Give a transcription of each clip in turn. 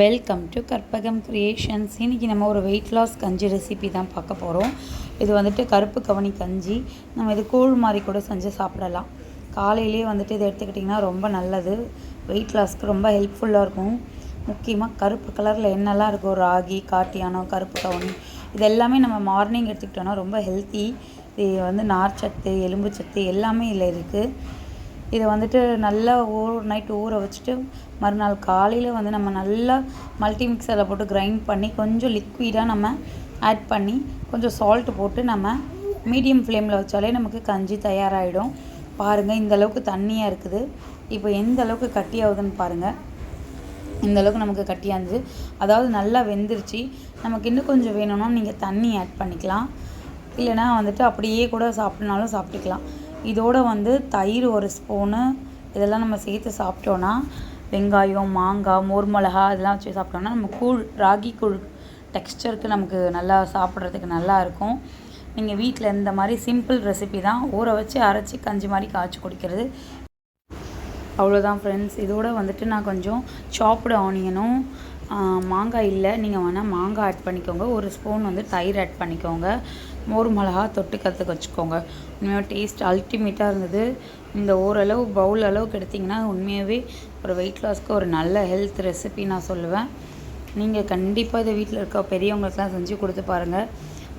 Welcome to Karpagam creations இன்றைக்கி நம்ம ஒரு வெயிட் லாஸ் கஞ்சி ரெசிபி தான் பார்க்க போகிறோம் இது வந்துட்டு கருப்பு கவனி கஞ்சி. நம்ம இது கூழ் மாதிரி கூட செஞ்சு சாப்பிடலாம். காலையிலேயே வந்துட்டு இதை எடுத்துக்கிட்டிங்கன்னா ரொம்ப நல்லது. வெயிட் லாஸ்க்கு ரொம்ப ஹெல்ப்ஃபுல்லாக இருக்கும். முக்கியமாக கருப்பு கலரில் என்னெல்லாம் இருக்கும் ராகி காட்டியானம் கருப்பு கவனி இது எல்லாமே நம்ம மார்னிங் எடுத்துக்கிட்டோன்னா ரொம்ப ஹெல்த்தி இது வந்து நார்ச்சத்து எலும்பு சத்து எல்லாமே இதில் இருக்குது இதை வந்துட்டு நல்லா ஓவர் நைட் ஊற வச்சுட்டு மறுநாள் காலையில் வந்து நம்ம நல்லா மல்டி மிக்சரில் போட்டு கிரைண்ட் பண்ணி கொஞ்சம் லிக்விடாக நம்ம ஆட் பண்ணி கொஞ்சம் சால்ட் போட்டு நம்ம மீடியம் ஃப்ளேமில் வச்சாலே நமக்கு கஞ்சி தயாராகிடும் பாருங்கள் இந்த அளவுக்கு தண்ணியாக இருக்குது. இப்போ எந்த அளவுக்கு கட்டியாகுதுன்னு பாருங்கள் இந்த அளவுக்கு நமக்கு கட்டியாந்துச்சு அதாவது நல்லா வெந்துருச்சு. நமக்கு இன்னும் கொஞ்சம் வேணும்னா நீங்கள் தண்ணி ஆட் பண்ணிக்கலாம். இல்லைனா வந்துட்டு அப்படியே கூட சாப்பிட்னாலும் சாப்பிட்டுக்கலாம். இதோடு வந்து தயிர் ஒரு ஸ்பூனு இதெல்லாம் நம்ம சேர்த்து சாப்பிட்டோன்னா வெங்காயம் மாங்காய் மோர் மிளகா இதெல்லாம் வச்சு சாப்பிட்டோன்னா நம்ம கூழ் ராகி கூழ் டெக்ஸ்டருக்கு நமக்கு நல்லா சாப்பிட்றதுக்கு நல்லா இருக்கும். நீங்கள் வீட்டில் இந்த மாதிரி சிம்பிள் ரெசிபி தான். ஊற வச்சு அரைச்சி கஞ்சி மாதிரி காய்ச்சி குடிக்கிறது. அவ்வளோதான் ஃப்ரெண்ட்ஸ் இதோட வந்துட்டு நான் கொஞ்சம் சாப்பிட ஆனியனும் மாங்காய் இல்லை. நீங்கள் வேணால் மாங்காய் ஆட் பண்ணிக்கோங்க. ஒரு ஸ்பூன் வந்து தயிர் ஆட் பண்ணிக்கோங்க. மோர் மிளகா தொட்டுக்கிறதுக்கு வச்சுக்கோங்க. உண்மையாக டேஸ்ட் அல்டிமேட்டாக இருந்தது. இந்த ஓரளவு பவுல் அளவுக்கு எடுத்திங்கன்னா உண்மையாகவே ஒரு வெயிட் லாஸ்க்கு ஒரு நல்ல ஹெல்த் ரெசிபி நான் சொல்லுவேன். நீங்கள் கண்டிப்பாக இதை வீட்டில் இருக்க பெரியவங்களுக்குலாம் செஞ்சு கொடுத்து பாருங்கள்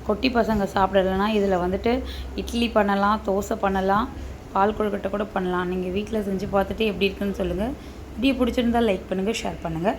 கொட்டி பசங்க சாப்பிடலைன்னா இதில் வந்துட்டு இட்லி பண்ணலாம் தோசை பண்ணலாம் பால் கொழுக்கட்டை கூட பண்ணலாம். நீங்கள் வீட்டில் செஞ்சு பார்த்துட்டு எப்படி இருக்குன்னு சொல்லுங்கள் வீடியோ பிடிச்சிருந்தால் லைக் பண்ணுங்கள் ஷேர் பண்ணுங்கள்